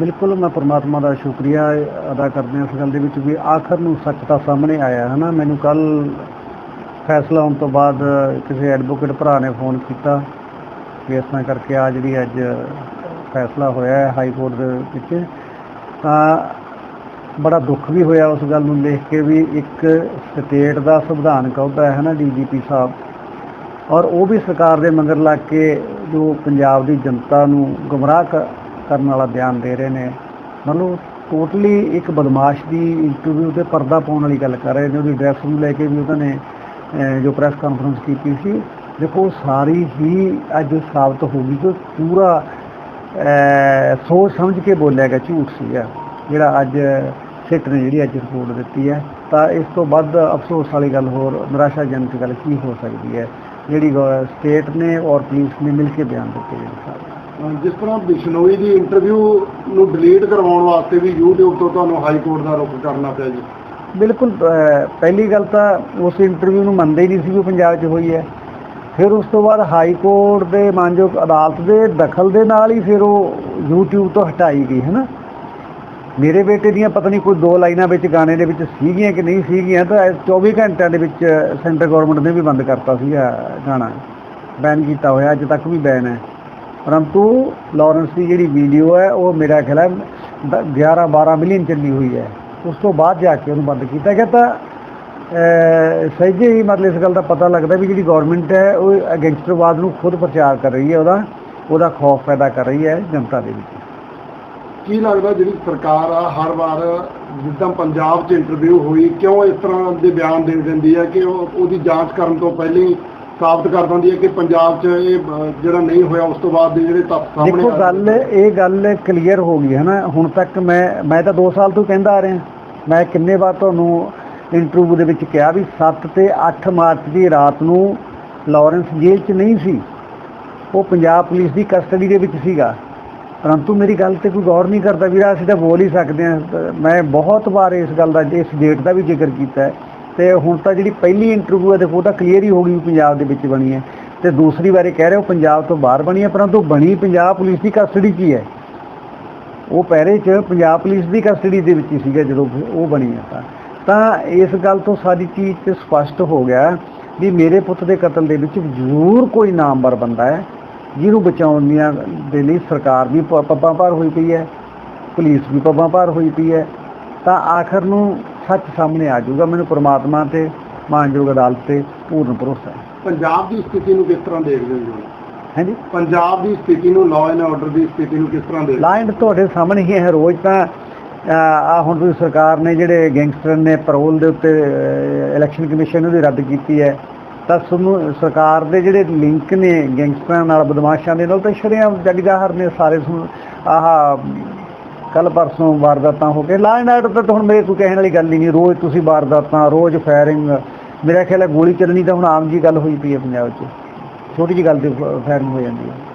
ਬਿਲਕੁਲ ਮੈਂ ਪਰਮਾਤਮਾ ਦਾ ਸ਼ੁਕਰੀਆ ਅਦਾ ਕਰਦਾ ਇਸ ਗੱਲ ਦੇ ਵਿੱਚ ਵੀ ਆਖਰ ਨੂੰ ਸੱਚ ਤਾਂ ਸਾਹਮਣੇ ਆਇਆ ਹੈ ਨਾ ਮੈਨੂੰ ਕੱਲ ਫੈਸਲਾ ਹੋਣ ਤੋਂ ਬਾਅਦ ਕਿਸੇ ਐਡਵੋਕੇਟ ਭਰਾ ਨੇ ਫੋਨ ਕੀਤਾ ਕਿ ਇਸ ਤਰ੍ਹਾਂ ਕਰਕੇ ਆ ਜਿਹੜੀ ਅੱਜ ਫੈਸਲਾ ਹੋਇਆ ਹੈ ਹਾਈ ਕੋਰਟ ਦੇ ਵਿੱਚ। ਤਾਂ ਬੜਾ ਦੁੱਖ ਵੀ ਹੋਇਆ ਉਸ ਗੱਲ ਨੂੰ ਦੇਖ ਕੇ ਵੀ ਇੱਕ ਸਟੇਟ ਦਾ ਸੰਵਿਧਾਨਕ ਅਹੁਦਾ ਹੈ ਨਾ ਡੀਜੀਪੀ ਸਾਹਿਬ। ਔਰ ਉਹ ਵੀ ਸਰਕਾਰ ਦੇ ਮਗਰ ਲੱਗ ਕੇ ਜੋ ਪੰਜਾਬ ਦੀ ਜਨਤਾ ਨੂੰ ਗੁੰਮਰਾਹ ਕ- ਕਰਨ ਵਾਲਾ ਬਿਆਨ ਦੇ ਰਹੇ ਨੇ। ਮਤਲਬ ਟੋਟਲੀ ਇੱਕ ਬਦਮਾਸ਼ ਦੀ ਇੰਟਰਵਿਊ ਤੇ ਪਰਦਾ ਪਾਉਣ ਵਾਲੀ ਗੱਲ ਕਰ ਰਹੇ ਨੇ। ਉਹਦੀ ਡਰੈਸ ਨੂੰ ਲੈ ਕੇ ਵੀ ਉਹਨਾਂ ਨੇ ਜੋ ਪ੍ਰੈਸ ਕਾਨਫਰੰਸ ਕੀਤੀ ਸੀ, ਦੇਖੋ ਉਹ ਸਾਰੀ ਹੀ ਅੱਜ ਸਾਬਤ ਹੋ ਗਈ ਕਿ ਪੂਰਾ ਸੋਚ ਸਮਝ ਕੇ ਬੋਲਿਆ ਗਿਆ, ਝੂਠ ਸੀਗਾ। ਜਿਹੜਾ ਅੱਜ ਸਿੱਟ ਨੇ ਜਿਹੜੀ ਅੱਜ ਰਿਪੋਰਟ ਦਿੱਤੀ ਹੈ। ਤਾਂ ਇਸ ਤੋਂ ਵੱਧ ਅਫਸੋਸ ਵਾਲੀ ਗੱਲ ਹੋਰ, ਨਿਰਾਸ਼ਾਜਨਕ ਗੱਲ ਕੀ ਹੋ ਸਕਦੀ ਹੈ? ਜਿਹੜੀ ਸਟੇਟ ਨੇ ਔਰ ਪੁਲਿਸ ਨੇ ਮਿਲ ਕੇ ਬਿਆਨ ਦਿੱਤੇ ਨੇ ਸਾਰੇ। ਜਿਸ ਤਰ੍ਹਾਂ ਬਿਸ਼ਨੋਈ ਦੀ ਇੰਟਰਵਿਊ ਨੂੰ ਡਿਲੀਟ ਕਰਵਾਉਣ ਵਾਸਤੇ ਵੀ YouTube ਤੋਂ ਤੁਹਾਨੂੰ ਹਾਈ ਕੋਰਟ ਦਾ ਰੁਖ ਕਰਨਾ ਪਿਆ ਜੀ। ਬਿਲਕੁਲ ਪਹਿਲੀ ਗੱਲ ਤਾਂ ਉਸ ਇੰਟਰਵਿਊ ਨੂੰ ਮੰਨਦੇ ਹੀ ਨਹੀਂ ਸੀ ਵੀ ਪੰਜਾਬ 'ਚ ਹੋਈ ਹੈ। ਫਿਰ ਉਸ ਤੋਂ ਬਾਅਦ ਹਾਈ ਕੋਰਟ ਦੇ ਮਾਨਯੋਗ ਅਦਾਲਤ ਦੇ ਦਖਲ ਦੇ ਨਾਲ ਹੀ ਫਿਰ ਉਹ YouTube ਤੋਂ ਹਟਾਈ ਗਈ ਹੈ ਨਾ ਮੇਰੇ ਬੇਟੇ ਦੀਆਂ ਪਤਾ ਨਹੀਂ ਕੋਈ ਦੋ ਲਾਈਨਾਂ ਵਿੱਚ ਗਾਣੇ ਦੇ ਵਿੱਚ ਸੀਗੀਆਂ ਕਿ ਨਹੀਂ ਸੀਗੀਆਂ, ਤਾਂ ਇਹ 24 ਘੰਟਿਆਂ ਦੇ ਵਿੱਚ ਸੈਂਟਰ ਗਵਰਨਮੈਂਟ ਨੇ ਵੀ ਬੰਦ ਕਰਤਾ ਸੀਗਾ ਗਾਣਾ। ਬੈਨ ਕੀਤਾ ਹੋਇਆ, ਅੱਜ ਤੱਕ ਵੀ ਬੈਨ ਹੈ। ਪਰੰਤੂ ਲਾਰੈਂਸ ਦੀ ਜਿਹੜੀ ਵੀਡੀਓ ਹੈ, ਉਹ ਮੇਰਾ ਖਿਆਲ ਹੈ 11 12 ਮਿਲੀਅਨ ਚੱਲੀ ਹੋਈ ਹੈ। ਉਸ ਤੋਂ ਬਾਅਦ ਜਾ ਕੇ ਉਹਨੂੰ ਬੰਦ ਕੀਤਾ ਗਿਆ ਤਾਂ ਸਹਿਜੇ ਹੀ ਮਤਲਬ ਇਸ ਗੱਲ ਦਾ ਪਤਾ ਲੱਗਦਾ ਵੀ ਜਿਹੜੀ ਗਵਰਨਮੈਂਟ ਹੈ, ਉਹ ਗੈਂਗਸਟਰਵਾਦ ਨੂੰ ਖੁਦ ਪ੍ਰਚਾਰ ਕਰ ਰਹੀ ਹੈ, ਉਹਦਾ ਉਹਦਾ ਖੌਫ ਪੈਦਾ ਕਰ ਰਹੀ ਹੈ ਜਨਤਾ ਦੇ ਵਿੱਚ। ਕੀ ਲੱਗਦਾ ਜਿਹੜੀ ਸਰਕਾਰ ਆ, ਹਰ ਵਾਰ ਜਿੱਦਾਂ ਪੰਜਾਬ 'ਚ ਇੰਟਰਵਿਊ ਹੋਈ, ਕਿਉਂ ਇਸ ਤਰ੍ਹਾਂ ਦੇ ਬਿਆਨ ਦੇ ਦਿੰਦੀ ਹੈ ਕਿ ਉਹ, ਉਹਦੀ ਜਾਂਚ ਕਰਨ ਤੋਂ ਪਹਿਲਾਂ ਸਾਬਤ ਕਰ ਦਿੰਦੀ ਹੈ ਕਿ ਪੰਜਾਬ 'ਚ ਇਹ ਜਿਹੜਾ ਨਹੀਂ ਹੋਇਆ ਉਸ ਤੋਂ ਬਾਅਦ ਦੇ ਜਿਹੜੇ ਤੱਥ ਸਾਹਮਣੇ ਦੇਖੋ ਆ- ਗੱਲ ਇਹ ਗੱਲ ਕਲੀਅਰ ਹੋ ਗਈ ਹੈ ਨਾ। ਹੁਣ ਤੱਕ ਮੈਂ ਮੈਂ ਤਾਂ 2 ਸਾਲ ਤੋਂ ਕਹਿੰਦਾ ਆ ਰਿਹਾ। ਮੈਂ ਕਿੰਨੇ ਵਾਰ ਤੁਹਾਨੂੰ ਇੰਟਰਵਿਊ ਦੇ ਵਿੱਚ ਕਿਹਾ ਵੀ 7 ਤੇ 8 ਮਾਰਚ ਦੀ ਰਾਤ ਨੂੰ ਲਾਰੈਂਸ ਜੇਲ੍ਹ 'ਚ ਨਹੀਂ ਸੀ। ਉਹ ਪੰਜਾਬ ਪੁਲਿਸ ਦੀ ਕਸਟਡੀ ਦੇ ਵਿੱਚ ਸੀਗਾ। ਪਰੰਤੂ ਮੇਰੀ ਗੱਲ ਤੇ ਕੋਈ ਗੌਰ ਨਹੀਂ ਕਰਦਾ ਵੀਰਾ ਅਸੀਂ ਤਾਂ ਬੋਲ ਹੀ ਸਕਦੇ ਹਾਂ। ਮੈਂ ਬਹੁਤ ਵਾਰ ਇਸ ਗੱਲ ਦਾ ਇਸ ਡੇਟ ਦਾ ਵੀ ਜ਼ਿਕਰ ਕੀਤਾ ਹੈ। ਤੇ ਹੁਣ ਤਾਂ ਜਿਹੜੀ ਪਹਿਲੀ ਇੰਟਰਵਿਊ ਹੈ ਦੇਖੋ ਉਹ ਤਾਂ ਕਲੀਅਰ ਹੀ ਹੋ ਗਈ ਵੀ ਪੰਜਾਬ ਦੇ ਵਿੱਚ ਬਣੀ ਹੈ। ਤੇ ਦੂਸਰੀ ਵਾਰੀ ਕਹਿ ਰਹੇ ਹੋ ਪੰਜਾਬ ਤੋਂ ਬਾਹਰ ਬਣੀ ਹੈ, ਪਰੰਤੂ ਬਣੀ ਪੰਜਾਬ ਪੁਲਿਸ ਦੀ ਕਸਟਡੀ 'ਚ ਹੀ ਹੈ। ਉਹ ਪਹਿਰੇ 'ਚ ਪੰਜਾਬ ਪੁਲਿਸ ਦੀ ਕਸਟਡੀ ਦੇ ਵਿੱਚ ਹੀ ਸੀਗਾ ਜਦੋਂ ਉਹ ਬਣੀ ਹੈ ਤਾਂ। ਇਸ ਗੱਲ ਤੋਂ ਸਾਰੀ ਚੀਜ਼ ਤੇ ਸਪਸ਼ਟ ਹੋ ਗਿਆ ਵੀ ਮੇਰੇ ਪੁੱਤ ਦੇ ਕਤਲ ਦੇ ਵਿੱਚ ਜ਼ਰੂਰ ਕੋਈ ਨਾਮਵਰ ਬੰਦਾ ਹੈ, ਜਿਹਨੂੰ ਬਚਾਉਣ ਦੀਆਂ ਦੇ ਲਈ ਸਰਕਾਰ ਵੀ ਪੱਬਾਂ ਭਾਰ ਹੋਈ ਪਈ ਹੈ, ਪੁਲਿਸ ਵੀ ਪੱਬਾਂ ਭਾਰ ਹੋਈ ਪਈ ਹੈ। ਤਾਂ ਆਖਰ ਨੂੰ ਸੱਚ ਸਾਹਮਣੇ ਆ ਜਾਊਗਾ ਮੈਨੂੰ ਪ੍ਰਮਾਤਮਾ ਤੇ ਮਾਨਯੋਗ ਅਦਾਲਤ ਤੇ ਪੂਰਨ ਭਰੋਸਾ ਹੈ। ਪੰਜਾਬ ਦੀ ਸਥਿਤੀ ਨੂੰ ਕਿਸ ਤਰ੍ਹਾਂ ਦੇਖਦੇ ਹੋ ਜੀ? ਹਾਂਜੀ? ਪੰਜਾਬ ਦੀ ਸਥਿਤੀ ਨੂੰ ਲਾਅ ਐਂਡ ਆਰਡਰ ਦੀ ਸਥਿਤੀ ਨੂੰ ਕਿਸ ਤਰ੍ਹਾਂ ਦੇਖਦੇ ਹੋ? ਲਾਈਨ ਤੁਹਾਡੇ ਸਾਹਮਣੇ ਹੀ ਹੈ ਰੋਜ਼ ਤਾਂ ਆ ਹੁਣ ਤੁਸੀਂ ਸਰਕਾਰ ਨੇ ਜਿਹੜੇ ਗੈਂਗਸਟਰ ਨੇ ਪੈਰੋਲ ਦੇ ਉੱਤੇ ਇਲੈਕਸ਼ਨ ਕਮਿਸ਼ਨ ਉਹਦੀ ਰੱਦ ਕੀਤੀ ਹੈ ਤਾਂ ਸਰਕਾਰ ਦੇ ਜਿਹੜੇ ਲਿੰਕ ਨੇ ਗੈਂਗਸਟਰਾਂ ਨਾਲ ਬਦਮਾਸ਼ਾਂ ਦੇ ਨਾਲ ਤਾਂ ਸ਼ਰੇਆਮ ਜੱਗ ਜ਼ਾਹਰ ਨੇ ਸਾਰੇ ਆਹ ਕੱਲ ਪਰਸੋਂ ਵਾਰਦਾਤਾਂ ਹੋ ਕੇ ਲਾਈਨ ਆਰਡਰ ਤਾਂ ਹੁਣ ਮੇਰੇ ਕੋਈ ਕਹਿਣ ਵਾਲੀ ਗੱਲ ਹੀ ਨਹੀਂ, ਰੋਜ਼ ਤੁਸੀਂ ਵਾਰਦਾਤਾਂ, ਰੋਜ਼ ਫਾਇਰਿੰਗ ਮੇਰਾ ਖਿਆਲ ਹੈ ਗੋਲੀ ਚੱਲਣੀ ਤਾਂ ਹੁਣ ਆਮ ਜੀ ਗੱਲ ਹੋਈ ਪਈ ਹੈ ਪੰਜਾਬ 'ਚ। ਛੋਟੀ ਜੀ ਗੱਲ ਤੇ ਫਾਇਰਿੰਗ ਹੋ ਜਾਂਦੀ ਹੈ।